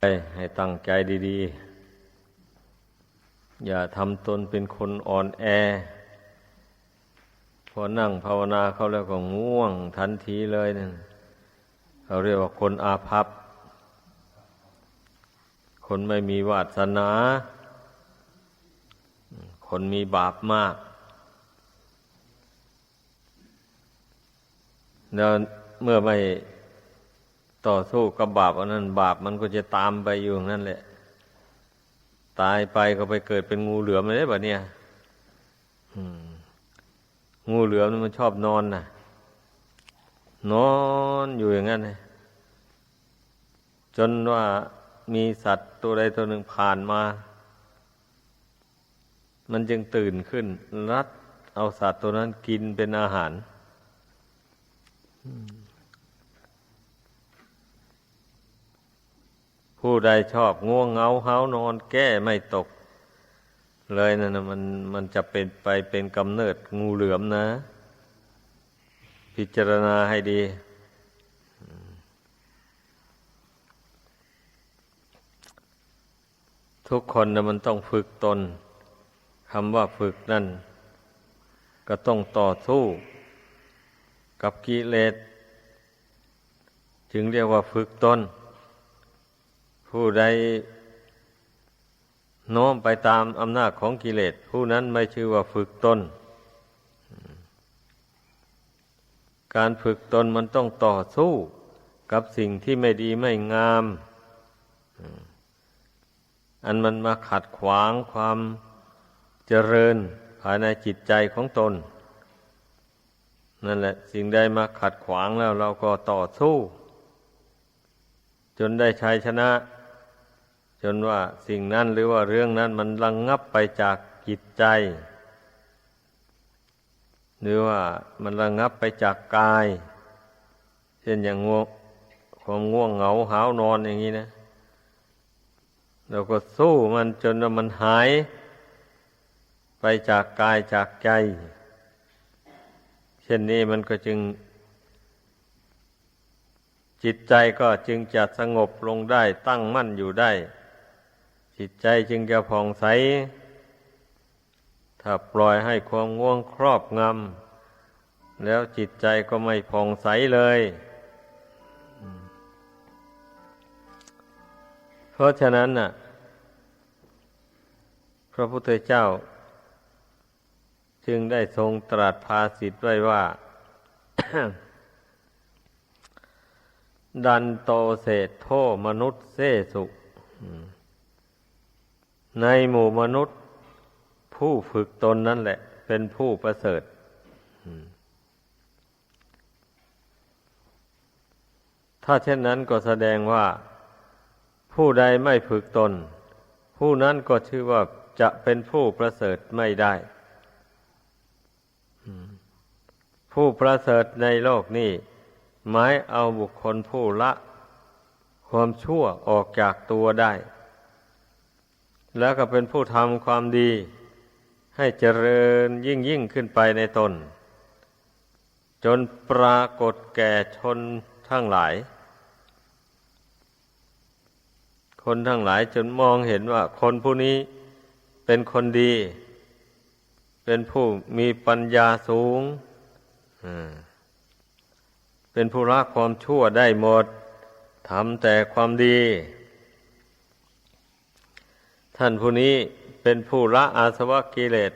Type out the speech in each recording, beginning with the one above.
ให้ตั้งใจดีๆ อย่าทำตนเป็นคนอ่อนแอ พอนั่งภาวนาเขาแล้วก็ง่วงทันทีเลยนั่นเขาเรียกว่าคนอาภัพ คนไม่มีวาสนา คนมีบาปมากแล้วเมื่อไม่ ต่อสู้กับบาปอันนั้น บาปมันก็จะตามไปอยู่นั่นแหละ ตายไปก็ไปเกิดเป็นงูเหลือมเลยแบบเนี้ยงูเหลือมมันชอบนอนนะนอนอยู่อย่างนั้นเลยจนว่ามีสัตว์ตัวใดตัวหนึ่งผ่านมา มันจึงตื่นขึ้น รัดเอาสัตว์ตัวนั้นกินเป็นอาหาร ผู้ใดชอบง่วงเหงาเหานอนแก้ไม่ตก เลยนั่นะมันมันจะเป็นไปเป็นกำเนิดงูเหลือมนะ พิจารณาให้ดี ทุกคนนะมันต้องฝึกตนคำว่าฝึกนั่น ก็ต้องต่อสู้ กับกิเลส จึงเรียกว่าฝึกตน ผู้ใดโน้มไปตามอำนาจของกิเลส ผู้นั้นไม่ชื่อว่าฝึกตน การฝึกตนมันต้องต่อสู้กับสิ่งที่ไม่ดีไม่งาม อันมันมาขัดขวางความเจริญภายในจิตใจของตน นั่นแหละ สิ่งใดมาขัดขวางแล้วเราก็ต่อสู้ จนได้ชัยชนะ จนว่าสิ่งนั้นหรือว่าเรื่องนั้นมันระงงับไปจากจิตใจ หรือว่ามันระงงับไปจากกาย เช่นอย่างง่วงความง่วงเหงาหาวนอนอย่างนี้นะเราก็สู้มันจนว่ามันหาย ไปจากกายจากใจ เช่นนี้มันก็จึง จิตใจก็จึงจะสงบลงได้ตั้งมั่นอยู่ได้ จิตใจจึงจะผ่องใส ถ้าปล่อยให้ความง่วงครอบงำ แล้วจิตใจก็ไม่ผ่องใสเลย เพราะฉะนั้นน่ะ พระพุทธเจ้า จึงได้ทรงตรัสภาสิทธ์ไว้ว่า ดันโตเศษโทมนุษย์เสสุ ในหมู่มนุษย์ ผู้ฝึกตนนั่นแหละ เป็นผู้ประเสริฐถ้าเช่นนั้นก็แสดงว่า ผู้ใดไม่ฝึกตน ผู้นั้นก็ชื่อว่าจะเป็นผู้ประเสริฐไม่ได้ ผู้ประเสริฐในโลกนี้หมายเอาบุคคลผู้ละ ความชั่วออกจากตัวได้ แล้วก็เป็นผู้ทำความดี ให้เจริญยิ่งยิ่งขึ้นไปในตน จนปรากฏแก่ชนทั้งหลาย คนทั้งหลายจนมองเห็นว่า คนผู้นี้เป็นคนดี เป็นผู้มีปัญญาสูง เป็นผู้ละความชั่วได้หมดทำแต่ความดี ท่านผู้นี้เป็นผู้ละอาสวะกิเลส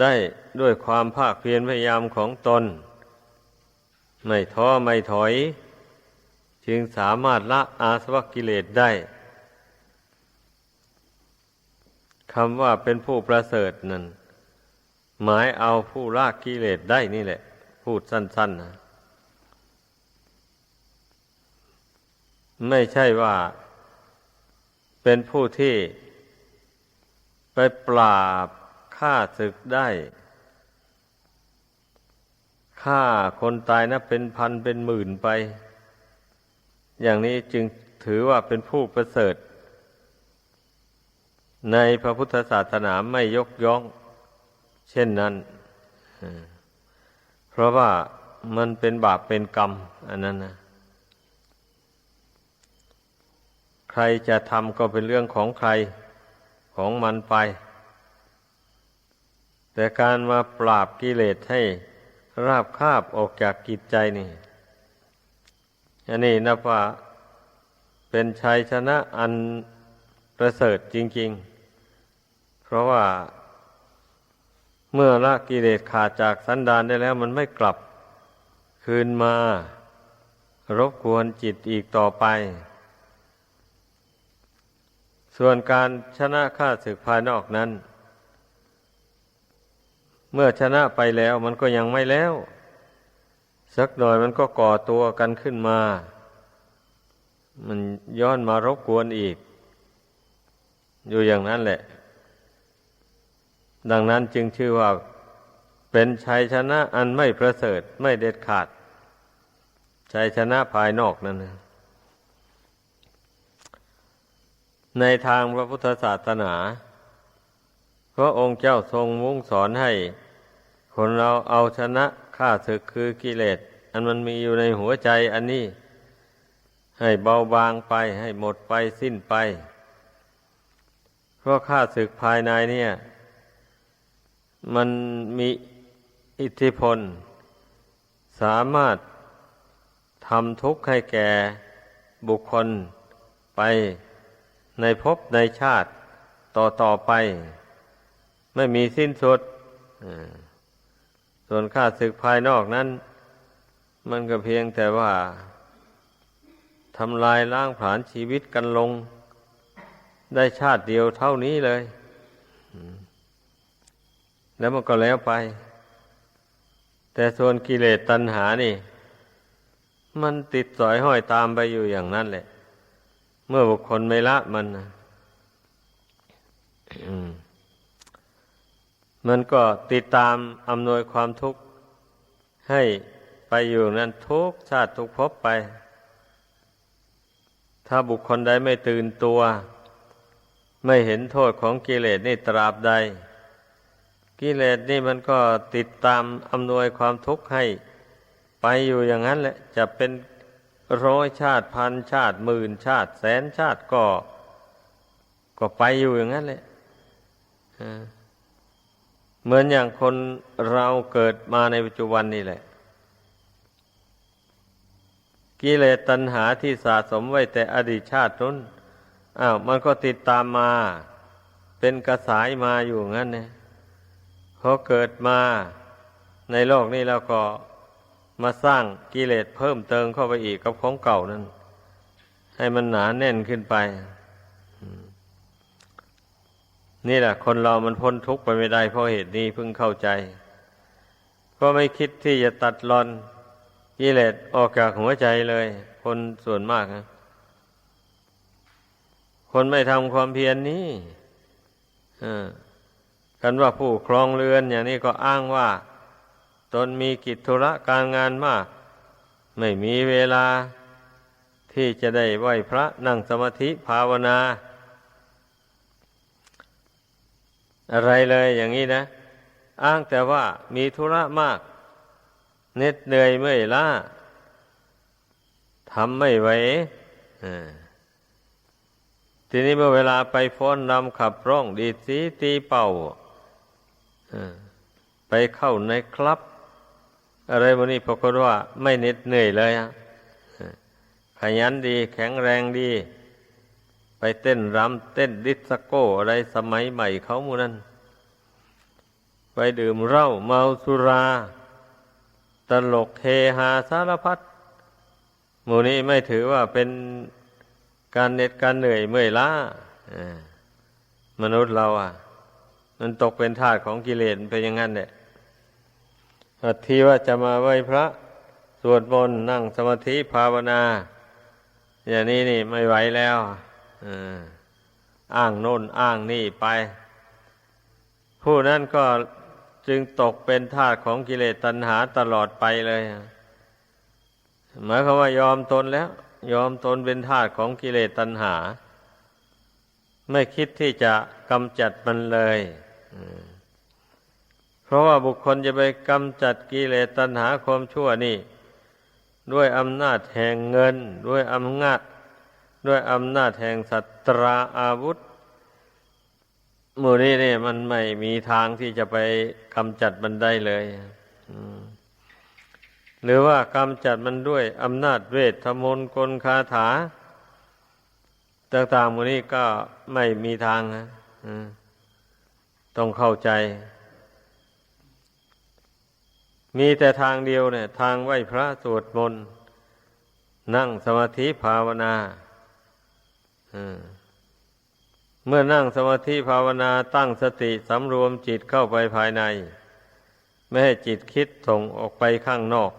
ได้ด้วยความภาคเพียรพยายามของตน ไม่ท้อไม่ถอย จึงสามารถละอาสวะกิเลสได้คำว่าเป็นผู้ประเสริฐนั่นหมายเอาผู้ละกิเลสได้นี่แหละ พูดสั้นๆนะไม่ใช่ว่า เป็นผู้ที่ไปปราบฆ่าศึกได้ฆ่าคนตายนะเป็นพันเป็นหมื่นไป อย่างนี้จึงถือว่าเป็นผู้ประเสริฐ ในพระพุทธศาสนาไม่ยกย่อง เช่นนั้นเพราะว่ามันเป็นบาปเป็นกรรม อันนั้นนะ ใครจะทำก็เป็นเรื่องของใครของมันไป แต่การมาปราบกิเลสให้ราบคาบออกจากกิจใจนี่ อันนี้นับว่าเป็นชัยชนะอันประเสริฐจริง ๆ เพราะว่าเมื่อละกิเลสขาดจากสันดานได้แล้ว มันไม่กลับคืนมารบกวนจิตอีกต่อไป ส่วนการชนะข้าศึกภายนอกนั้น เมื่อชนะไปแล้วมันก็ยังไม่แล้ว สักหน่อยมันก็ก่อตัวกันขึ้นมา มันย้อนมารบกวนอีก อยู่อย่างนั้นแหละ ดังนั้นจึงชื่อว่าเป็นชัยชนะอันไม่ประเสริฐไม่เด็ดขาดชัยชนะภายนอกนั่นนะ ในทางพระพุทธศาสนา พระองค์เจ้าทรงมุ่งสอนให้ คนเราเอาชนะข้าศึกคือกิเลส อันมันมีอยู่ในหัวใจอันนี้ ให้เบาบางไปให้หมดไปสิ้นไป เพราะข้าศึกภายในเนี่ย มันมีอิทธิพล สามารถทำทุกข์ให้แก่บุคคลไป ในภพในชาติต่อต่อไป ไม่มีสิ้นสุดส่วนข้าศึกภายนอกนั้น มันก็เพียงแต่ว่าทำลายล้างผลาญชีวิตกันลง ได้ชาติเดียวเท่านี้เลย แล้วมันก็แล้วไป แต่ส่วนกิเลสตัณหานี่ มันติดสอยห้อยตามไปอยู่อย่างนั้นแหละ เมื่อบุคคลไม่ละมันนะมันก็ติดตามอำนวยความทุกข์ ให้ไปอยู่นั้นทุกชาติทุกภพไป ถ้าบุคคลใดไม่ตื่นตัว ไม่เห็นโทษของกิเลสนี่ตราบใด กิเลสนี่มันก็ติดตามอำนวยความทุกข์ให้ ไปอยู่อย่างนั้นแหละ จะเป็น ร้อยชาติพันชาติหมื่นชาติ แสนชาติก็ ก็ไปอยู่อย่างนั้นแหละเหมือนอย่างคนเราเกิดมาในปัจจุบันนี่แหละ กิเลสตัณหาที่สะสมไว้แต่อดีตชาตินั้นอ้าวมันก็ติดตามมา เป็นกระสายมาอยู่งั้นเนี่ยพอเกิดมาในโลกนี้แล้วก็ มาสร้างกิเลสเพิ่มเติมเข้าไปอีกกับของเก่านั้น ให้มันหนาแน่นขึ้นไป นี่แหละ คนเรามันพ้นทุกข์ไปไม่ได้เพราะเหตุนี้เพิ่งเข้าใจ ก็ไม่คิดที่จะตัดรอนกิเลสออกจากหัวใจเลย คนส่วนมากนะคนไม่ทำความเพียรนนี้กันว่าผู้ครองเรือนอย่างนี้ก็อ้างว่า ตนมีกิจธุระการงานมาก ไม่มีเวลาที่จะได้ไหวพระนั่งสมาธิภาวนา อะไรเลยอย่างนี้นะ อ้างแต่ว่ามีธุระมากเหน็ดเหนื่อยเมื่อยล้าทำไม่ไหวทีนี้เมื่อเวลาไปฟ้อนรำขับร้องดีดสีตีเป่าไปเข้าในคลับ อะไรวันนี้ปรากฏว่าไม่เหน็ดเหนื่อยเลยฮะขยันดีแข็งแรงดี ไปเต้นรำเต้นดิสโก้อะไรสมัยใหม่เขามูนั้น ไปดื่มเหล้าเมาสุรา ตลกเฮฮาสารพัดหมู่นี้ไม่ถือว่าเป็นการเหน็ดการเหนื่อยเมื่อยล้ามนุษย์เราอะ มันตกเป็นทาสของกิเลสเป็นอย่างนั้นแห ละทีว่าจะมาไหว้พระ สวดมนต์นั่งสมาธิภาวนา อย่างนี้นี่ไม่ไหวแล้วอ้างโน่นอ้างนี่ไป ผู้นั้นก็จึงตกเป็นทาสของกิเลสตัณหาตลอดไปเลย หมายความว่ายอมตนแล้ว ยอมตนเป็นทาสของกิเลสตัณหา ไม่คิดที่จะกำจัดมันเลย เพราะว่าบุคคลจะไปกำจัดกิเลสตัณหาความชั่วนี่ ด้วยอำนาจแห่งเงิน ด้วยอำนาจ ด้วยอำนาจแห่งสัตราอาวุธมูนี้เนี่ยมันไม่มีทางที่จะไปกำจัดมันได้เลยหรือว่ากำจัดมันด้วยอำนาจเวทมนต์กลคาถา ต่างๆมูนี้ก็ไม่มีทางนะต้องเข้าใจ มีแต่ทางเดียวเนี่ย ทางไหวพระสวดมนต์นั่งสมาธิภาวนาเมื่อนั่งสมาธิภาวนาตั้งสติสำรวมจิตเข้าไปภายใน ไม่ให้จิตคิดส่งออกไปข้างนอก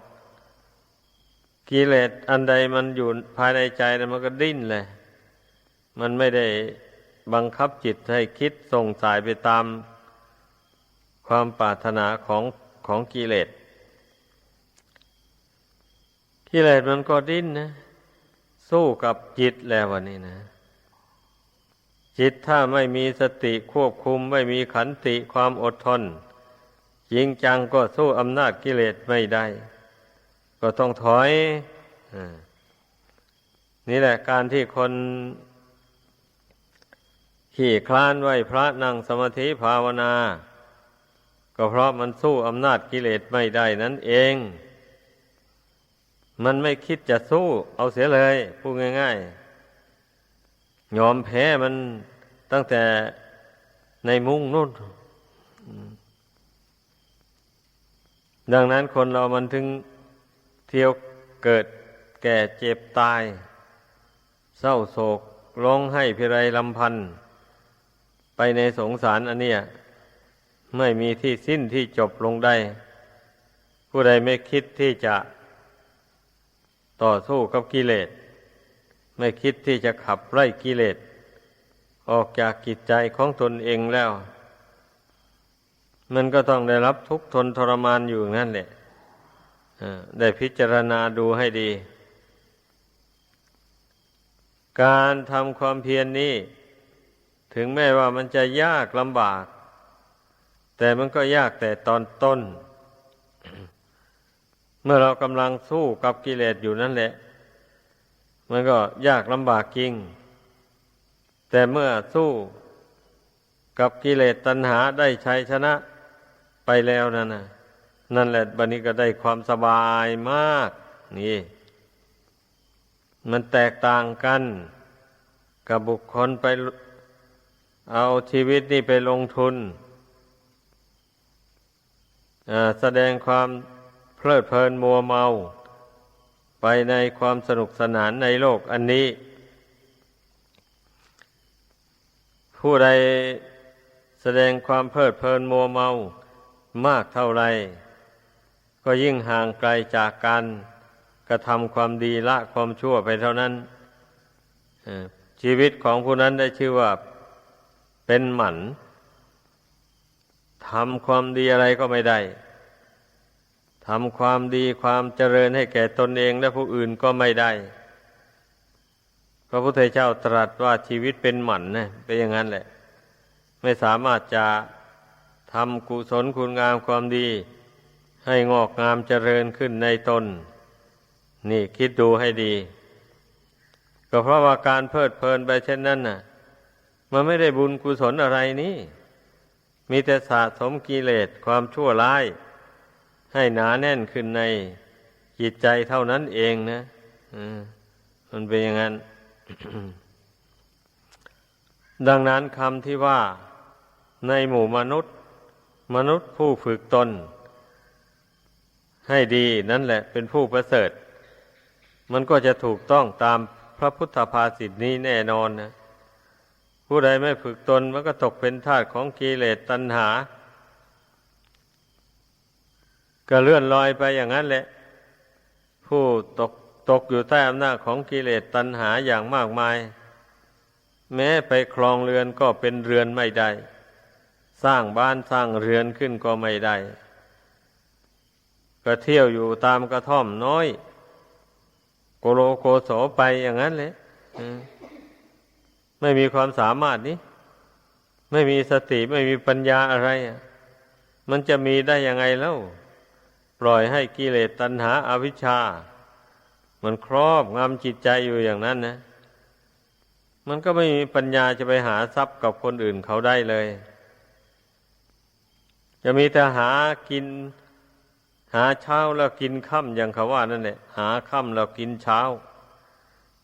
กิเลสอันใดมันอยู่ภายในใจนะมันก็ดิ้นเลย มันไม่ได้บังคับจิตให้คิดส่งสายไปตามความปรารถนาของของกิเลส กิเลสมันก็ดิ้นนะ สู้กับจิตแล้ววันนี้นะ จิตถ้าไม่มีสติควบคุมไม่มีขันติความอดทนจริงจังก็สู้อำนาจกิเลสไม่ได้ ก็ต้องถอยอนี่แหละการที่คนขี่คลานไหวพระนั่งสมาธิภาวนา ก็เพราะมันสู้อำนาจกิเลสไม่ได้นั่นเอง มันไม่คิดจะสู้เอาเสียเลยพูดง่ายๆ ยอมแพ้มันตั้งแต่ในมุ้งนู่น ดังนั้นคนเรามันถึงเที่ยวเกิดแก่เจ็บตาย เศร้าโศกร้องไห้พิไรลำพันธ์ไปในสงสารอันเนี้ยไม่มีที่สิ้นที่จบลงได้ ผู้ใดไม่คิดที่จะ ต่อสู้กับกิเลส ไม่คิดที่จะขับไล่กิเลส ออกจากกิจใจของตนเองแล้ว มันก็ต้องได้รับทุกข์ทนทรมานอยู่นั่นแหละได้พิจารณาดูให้ดี การทำความเพียรนนี้ ถึงแม้ว่ามันจะยากลำบาก แต่มันก็ยากแต่ตอนต้น เมื่อเรากำลังสู้กับกิเลสอยู่นั่นแหละ มันก็ยากลำบากจริง แต่เมื่อสู้กับกิเลสตัณหาได้ชัยชนะไปแล้วนั่นนะนั่นแหละบันนี้ก็ได้ความสบายมาก นี่ มันแตกต่างกัน กับบุคคลไปเอาชีวิตนี่ไปลงทุนแสดงความ ลิดเพลินมัวเมา ไปในความสนุกสนานในโลกอันนี้ ผู้ใดแสดงความเพลิดเพลินมัวเมามากเท่าไร ก็ยิ่งห่างไกลจากการกระทำความดีละความชั่วไปเท่านั้นชีวิตของผู้นั้นได้ชื่อว่าเป็นหมันทำความดีอะไรก็ไม่ได้ ทำความดีความเจริญให้แก่ตนเองและผู้อื่นก็ไม่ได้ พระพุทธเจ้าตรัสว่าชีวิตเป็นหมันนะเป็นอย่างนั้นแหละ ไม่สามารถจะทำกุศลคุณงามความดี ให้งอกงามเจริญขึ้นในตน นี่คิดดูให้ดี ก็เพราะว่าการเพลิดเพลินไปเช่นนั้นน่ะ มันไม่ได้บุญกุศลอะไรนี่ มีแต่สะสมกิเลสความชั่วร้าย ให้หนาแน่นขึ้นในจิตใจเท่านั้นเองนะมันเป็นอย่างนั้น ดังนั้นคำที่ว่าในหมู่มนุษย์ มนุษย์ผู้ฝึกตน ให้ดีนั่นแหละเป็นผู้ประเสริฐ มันก็จะถูกต้องตามพระพุทธภาษิตนี้แน่นอนนะผู้ใดไม่ฝึกตนมันก็ตกเป็นทาสของกิเลสตัณหา ก็เลื่อนลอยไปอย่างนั้นแหละ ผู้ตกตกอยู่ใต้อำนาจของกิเลสตัณหาอย่างมากมาย แม้ไปครองเรือนก็เป็นเรือนไม่ได้ สร้างบ้านสร้างเรือนขึ้นก็ไม่ได้ ก็เที่ยวอยู่ตามกระท่อมน้อย โกโลโกโสไปอย่างนั้นเลยไม่มีความสามารถนี้ ไม่มีสติไม่มีปัญญาอะไร มันจะมีได้ยังไงแล้ว ปล่อยให้กิเลสตัณหาอาวิชชา มันครอบงำจิตใจอยู่อย่างนั้นนะ มันก็ไม่มีปัญญาจะไปหาทรัพย์กับคนอื่นเขาได้เลย จะมีแต่หากิน หาเช้าแล้วกินค่ำอย่างเขาว่านั่นแหละหาค่ำแล้วกินเช้า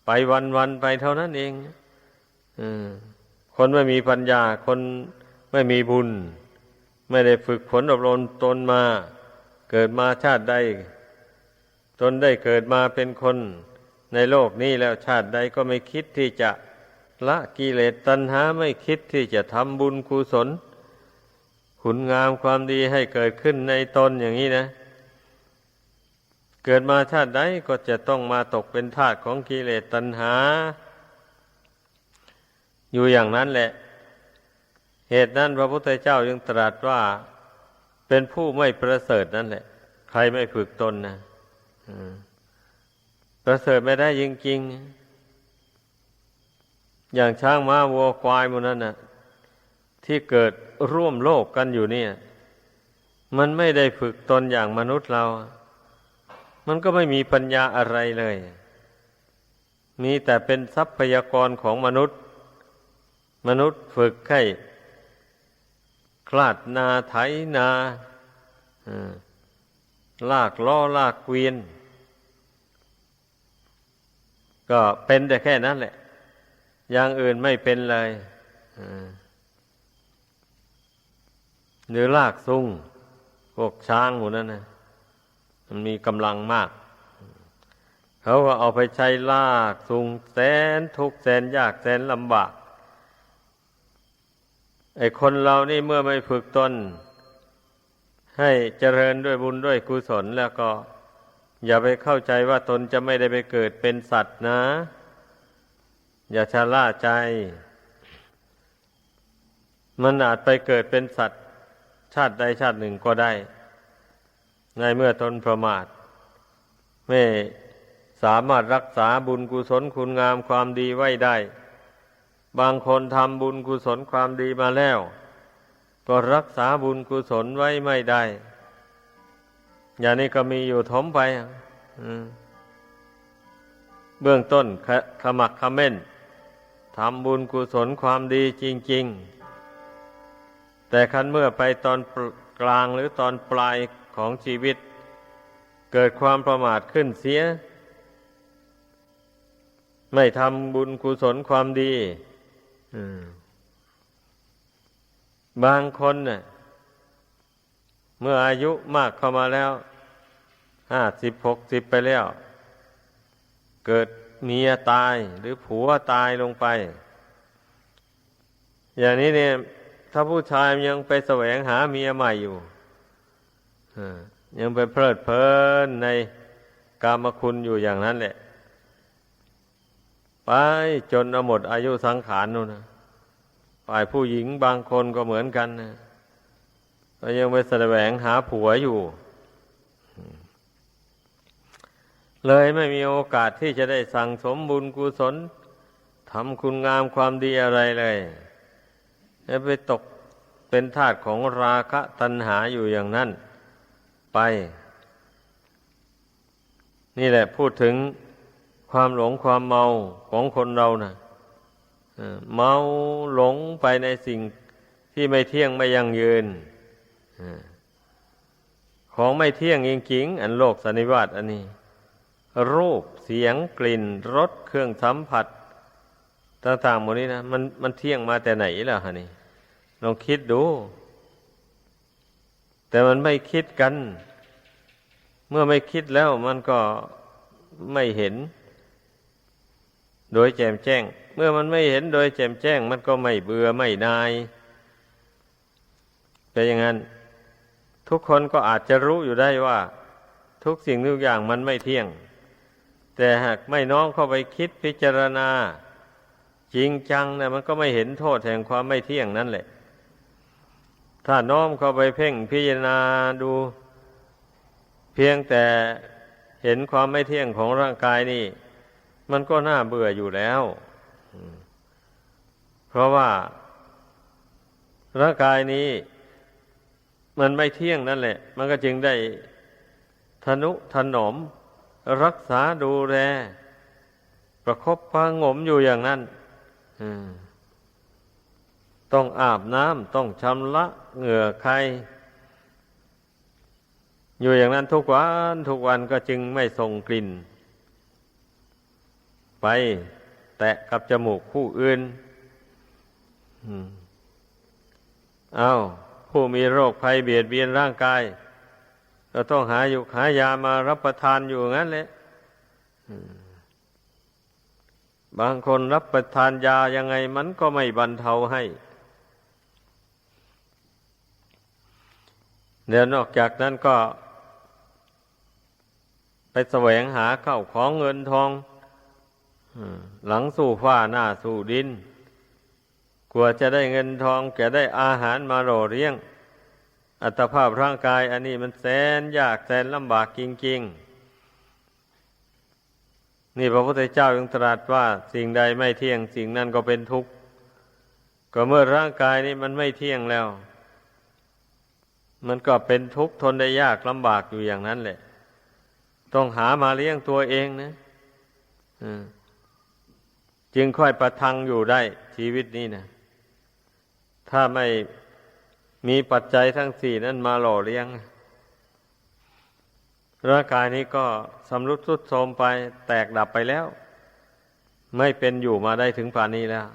ไปวันวันไปเท่านั้นเองอคนไม่มีปัญญา คนไม่มีบุญ ไม่ได้ฝึกฝนอบรมตนมา เกิดมาชาติใด ตนได้เกิดมาเป็นคนในโลกนี้แล้วชาติใดก็ไม่คิดที่จะละกิเลสตัณหาไม่คิดที่จะทำบุญกุศล คุณงามความดีให้เกิดขึ้นในตนอย่างนี้นะ เกิดมาชาติใดก็จะต้องมาตกเป็นทาสของกิเลสตัณหา อยู่อย่างนั้นแหละ เหตุนั้นพระพุทธเจ้ายังตรัสว่า เป็นผู้ไม่ประเสริฐนั่นแหละ ใครไม่ฝึกตนนะประเสริฐไม่ได้จริงๆ อย่างช้างม้าวัวควายมันนั้นน่ะที่เกิดร่วมโลกกันอยู่เนี่ย มันไม่ได้ฝึกตนอย่างมนุษย์เรา มันก็ไม่มีปัญญาอะไรเลย มีแต่เป็นทรัพยากรของมนุษย์ มนุษย์ฝึกให้ คลาดนาไถนาลากล้อลากเกวียน ก็เป็นแต่แค่นั้นแหละ อย่างอื่นไม่เป็นเลยหรือลากซุงพวกช้างหมูนั่นนะมันมีกำลังมาก เขาก็เอาไปใช้ลากซุงแสนทุกแสนยากแสนลำบาก ไอคนเรานี่เมื่อไม่ฝึกตน ให้เจริญด้วยบุญด้วยกุศลแล้วก็ อย่าไปเข้าใจว่าตนจะไม่ได้ไปเกิดเป็นสัตว์นะ อย่าชะล่าใจ มันอาจไปเกิดเป็นสัตว์ ชาติใดชาติหนึ่งก็ได้ ในเมื่อตนประมาท ไม่สามารถรักษาบุญกุศลคุณงามความดีไว้ได้ บางคนทำบุญกุศลความดีมาแล้ว ก็รักษาบุญกุศลไว้ไม่ได้ อย่างนี้ก็มีอยู่ถมไปมเบื้องต้นขขมักเขม้นทำบุญกุศลความดีจริง ๆ แต่คันเมื่อไปตอนกลางหรือตอนปลายของชีวิต เกิดความประมาทขึ้นเสีย ไม่ทำบุญกุศลความดี บางคนเน่ะ เมื่ออายุมากเข้ามาแล้วห้าสิบหกสิบไปแล้ว เกิดเมียตายหรือผัวตายลงไป อย่างนี้เนี่ย ถ้าผู้ชายยังไปแสวงหาเมียใหม่อยู่ยังไปเพลิดเพลินในกามคุณอยู่อย่างนั้นแหละ ไปจนเอาหมดอายุสังขารนู่นนะฝ่ายผู้หญิงบางคนก็เหมือนกันนะก็ยังไปแสวงหาผัวอยู่ เลยไม่มีโอกาสที่จะได้สั่งสมบุญกุศลทำคุณงามความดีอะไรเลยไปตกเป็นทาสของราคะตัณหาอยู่อย่างนั้น ไป นี่แหละพูดถึง ความหลงความเมาของคนเรานะ่ะเมาหลงไปในสิ่งที่ไม่เที่ยงไม่ยั่งยืนของไม่เที่ยงจริงๆอันโลกสันนิวาตอันนี้ รูปเสียงกลิ่นรสเครื่องสัมผัส ต่างๆหมดนี้นะมันมันเที่ยงมาแต่ไหนล่ะฮะนี่ลองคิดดู แต่มันไม่คิดกัน เมื่อไม่คิดแล้วมันก็ไม่เห็น โดยแจ่มแจ้ง เมื่อมันไม่เห็นโดยแจ่มแจ้ง มันก็ไม่เบื่อไม่นายเป็นอย่างนั้น ทุกคนก็อาจจะรู้อยู่ได้ว่า ทุกสิ่งทุกอย่างมันไม่เที่ยง แต่หากไม่น้อมเข้าไปคิดพิจารณา จริงจังนะมันก็ไม่เห็นโทษแห่งความไม่เที่ยงนั่นแหละ ถ้าน้อมเข้าไปเพ่งพิจารณาดู เพียงแต่เห็นความไม่เที่ยงของร่างกายนี่ มันก็น่าเบื่ออยู่แล้ว เพราะว่าร่างกายนี้ มันไม่เที่ยงนั่นแหละ มันก็จึงได้ทนุถนอมรักษาดูแล ประคบประงมอยู่อย่างนั้นต้องอาบน้ำต้องชำระเหงื่อใคร อยู่อย่างนั้นทุกวันทุกวันก็จึงไม่ส่งกลิ่น ไปแตะกับจมูกผู้อื่นอืมเอาผู้มีโรคภัยเบียดเบียนร่างกาย ก็ต้องหาอยู่หายามารับประทานอยู่งั้นแหละบางคนรับประทานยายังไงมันก็ไม่บรรเทาให้เดี๋ยวนอกจากนั้นก็ ไปแสวงหาเข้าของเงินทอง หลังสู่ฟ้าหน้าสู่ดิน กลัวจะได้เงินทองจะได้อาหารมาโรเลี้ยง อัตภาพร่างกาย อันนี้มันแสนยากแสนลำบากจริงๆ นี่พระพุทธเจ้ายังตรัสว่าสิ่งใดไม่เที่ยง สิ่งนั้นก็เป็นทุกข์ ก็เมื่อร่างกายนี้มันไม่เที่ยงแล้ว มันก็เป็นทุกข์ทนได้ยากลำบากอยู่อย่างนั้นแหละ ต้องหามาเลี้ยงตัวเองนะอืม จึงค่อยประทังอยู่ได้ชีวิตนี้นะถ้าไม่มีปัจจัยทั้งสี่นั้นมาหล่อเลี้ยง ร่างกายนี้ก็สำรุดทรุดโทรมไปแตกดับไปแล้ว ไม่เป็นอยู่มาได้ถึงป่านนี้แล้ว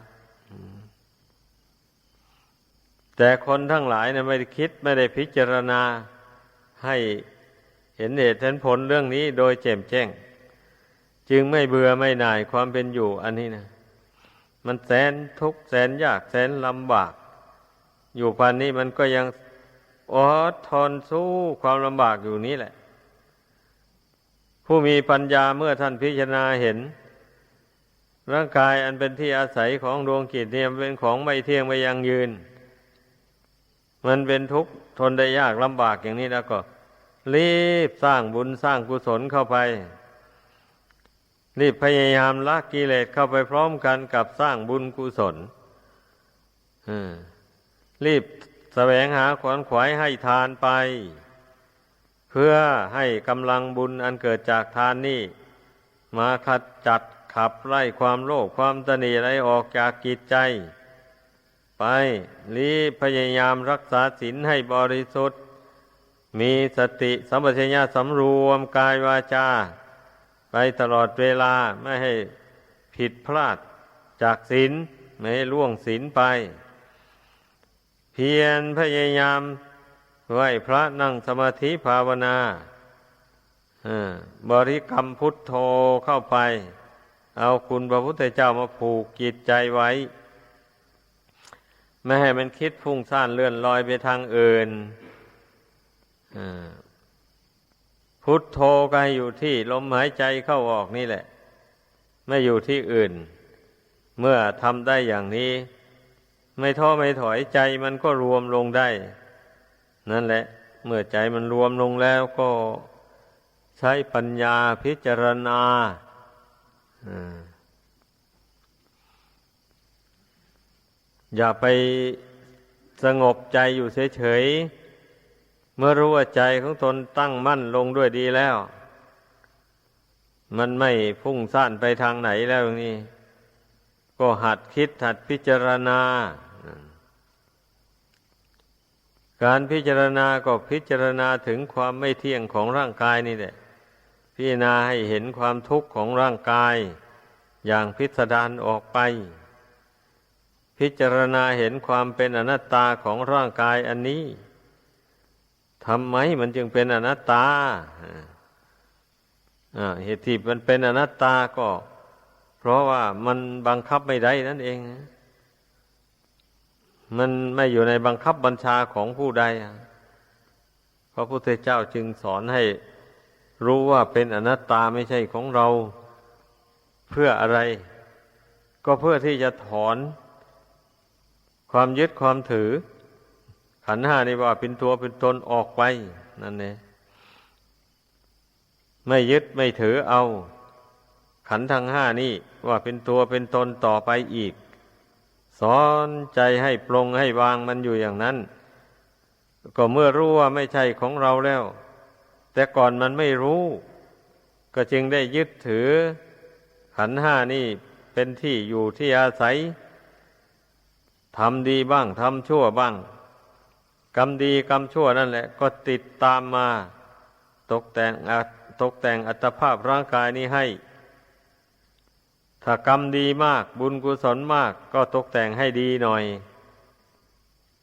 แต่คนทั้งหลายเนะไม่ได้คิดไม่ได้พิจารณาให้เห็นเหตุเห็นผลเรื่องนี้โดยแจ่มแจ้ง จึงไม่เบื่อไม่หน่ายความเป็นอยู่ อันนี้นะมันแสนทุกข์แสนยากแสนลำบาก อยู่พันนี้มันก็ยังอดทนสู้ความลำบากอยู่นี้แหละ ผู้มีปัญญาเมื่อท่านพิจารณาเห็น ร่างกายอันเป็นที่อาศัยของดวงกิจเนี่ยเป็นของไม่เที่ยงไม่ยังยืน มันเป็นทุกข์ทนได้ยากลำบากอย่างนี้แล้วก็ รีบสร้างบุญสร้างกุศลเข้าไป รีบพยายามละกิเลสเข้าไปพร้อมกันกับสร้างบุญกุศลรีบแสวงหาขวนขวายให้ทานไป เพื่อให้กำลังบุญอันเกิดจากทานนี้มาขัดจัดขับไล่ความโลภความตนีอะไรออกจากกิจใจ ไปรีบพยายามรักษาศีลให้บริสุทธิ์ มีสติสัมปชัญญะสำรวมกายวาจา ตลอดเวลาไม่ให้ผิดพลาดจากศีลไม่ให้ล่วงศีลไป เพียรพยายามไหวพระนั่งสมาธิภาวนาบริกรรมพุทโธเข้าไป เอาคุณพระพุทธเจ้ามาผูกจิตใจไว้ ไม่ให้มันคิดฟุ้งซ่านเลื่อนลอยไปทางอื่น พุทโธก็ให้อยู่ที่ลมหายใจเข้าออกนี่แหละ ไม่อยู่ที่อื่น เมื่อทำได้อย่างนี้ ไม่ท้อไม่ถอยใจมันก็รวมลงได้ นั่นแหละ เมื่อใจมันรวมลงแล้วก็ใช้ปัญญาพิจารณาอย่าไปสงบใจอยู่เฉยๆ เมื่อรู้ว่าใจของตนตั้งมั่นลงด้วยดีแล้ว มันไม่พุ่งซ่านไปทางไหนแล้วนี่ ก็หัดคิดหัดพิจารณา การพิจารณาก็พิจารณาถึงความไม่เที่ยงของร่างกายนี่แหละ พิจารณาให้เห็นความทุกข์ของร่างกาย อย่างพิสดารออกไป พิจารณาเห็นความเป็นอนัตตาของร่างกายอันนี้ ทำไมมันจึงเป็นอนัตตาเหตุที่มันเป็นอนัตตาก็ เพราะว่ามันบังคับไม่ได้นั่นเอง มันไม่อยู่ในบังคับบัญชาของผู้ใดพระพุทธเจ้าจึงสอนให้รู้ว่าเป็นอนัตตาไม่ใช่ของเรา เพื่ออะไร ก็เพื่อที่จะถอน ความยึดความถือ ขันห้านี่ว่าเป็นตัวเป็นตนออกไป นั่นเองไม่ยึดไม่ถือเอา ขันทั้งห้านี่ว่าเป็นตัวเป็นตนต่อไปอีก สอนใจให้ปรงให้วางมันอยู่อย่างนั้น ก็เมื่อรู้ว่าไม่ใช่ของเราแล้ว แต่ก่อนมันไม่รู้ ก็จึงได้ยึดถือ ขันห้านี่เป็นที่อยู่ที่อาศัยทำดีบ้างทำชั่วบ้าง กรรมดีกรรมชั่วนั่นแหละ ก็ติดตามมา ตกแต่งตกแต่งอัตภาพร่างกายนี้ให้ ถ้ากรรมดีมากบุญกุศลมาก ก็ตกแต่งให้ดีหน่อย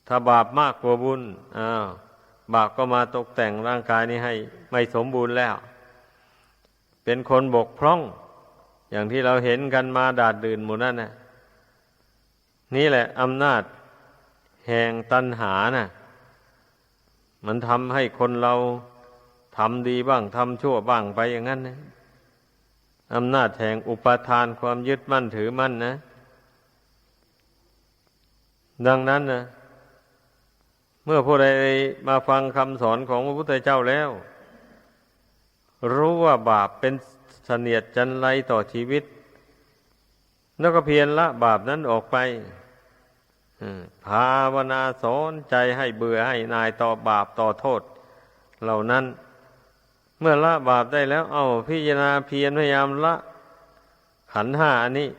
ถ้าบาปมากกว่าบุญอ้าวบาปก็มาตกแต่งร่างกายนี้ให้ ไม่สมบูรณ์แล้ว เป็นคนบกพร่อง อย่างที่เราเห็นกันมาดาดดื่นหมู่นั่นนะนี่แหละอำนาจแห่งตัณหาน่ะ มันทำให้คนเราทำดีบ้างทำชั่วบ้างไปอย่างนั้นนะอำนาจแห่งอุปทานความยึดมั่นถือมั่นนะ ดังนั้นนะเมื่อผู้ใดมาฟังคำสอนของพระพุทธเจ้าแล้ว รู้ว่าบาปเป็นเสนียดจันไรต่อชีวิต แล้วก็เพียรละบาปนั้นออกไป ภาวนาสอนใจให้เบื่อให้นายต่อบาปต่อโทษ เหล่านั้น เมื่อละบาปได้แล้วเอาพิจารณาเพียรพยายามละ ขันห้าอันนี้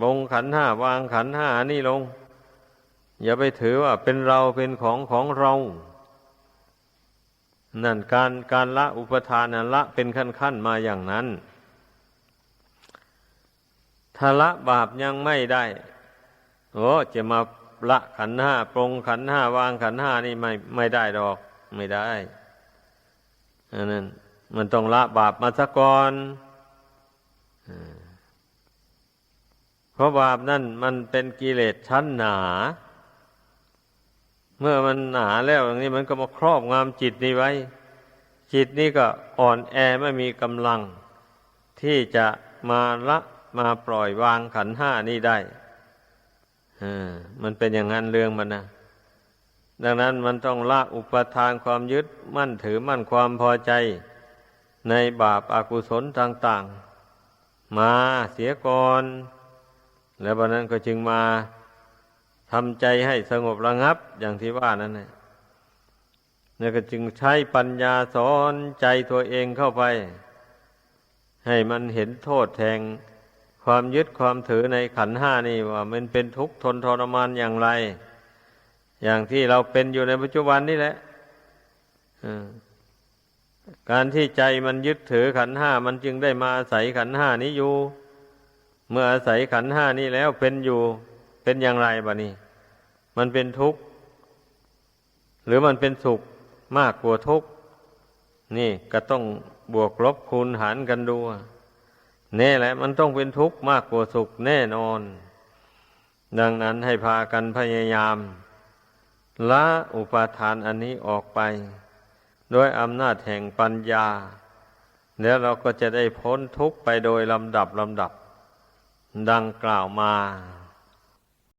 บงขันห้าวางขันห้าอันนี้ลง อย่าไปถือว่าเป็นเราเป็นของของเรา นั่นการการละอุปทานนละเป็นขั้นขั้นมาอย่างนั้นถ้าละบาปยังไม่ได้ โอ้จะมาละขันห้าปรงขันห้าวางขันห้านี่ไม่ไม่ได้ดอก ไม่ได้อันนั้นมันต้องละบาปมาซะก่อนเพราะบาปนั่นมันเป็นกิเลสชั้นหนา เมื่อมันหนาแล้วอย่างนี้มันก็มาครอบงำจิตนี้ไว้ จิตนี้ก็อ่อนแอไม่มีกำลัง ที่จะมาละมาปล่อยวางขันห้านี้ได้ มันเป็นอย่างนั้นเรื่องมันนะดังนั้นมันต้องละอุปทานความยึดมั่นถือมั่นความพอใจ ในบาปอากุศลต่าง ๆ มาเสียก่อน แล้ววันนั้นก็จึงมาทำใจให้สงบระงับอย่างที่ว่านั่นแหละแล้วก็จึงใช้ปัญญาสอนใจตัวเองเข้าไป ให้มันเห็นโทษแทง ความยึดความถือในขันห้านี่ว่า มันเป็นทุกข์ทนทรมานอย่างไร อย่างที่เราเป็นอยู่ในปัจจุบันนี่แหละการที่ใจมันยึดถือขันห้ามันจึงได้มาอาศัยขันห้านี้อยู่ เมื่ออาศัยขันห้านี้แล้วเป็นอยู่เป็นอย่างไรบะนี่มันเป็นทุกข์ หรือมันเป็นสุขมากกว่าทุกข์ นี่ก็ต้องบวกลบคูณหารกันดู น่แหละ มันต้องเป็นทุกข์มากกว่าสุขแน่นอน ดังนั้นให้พากันพยายาม ละอุปาทานอันนี้ออกไป ด้วยอำนาจแห่งปัญญา แล้วเราก็จะได้พ้นทุกข์ไปโดยลำดับลำดับ ดังกล่าวมา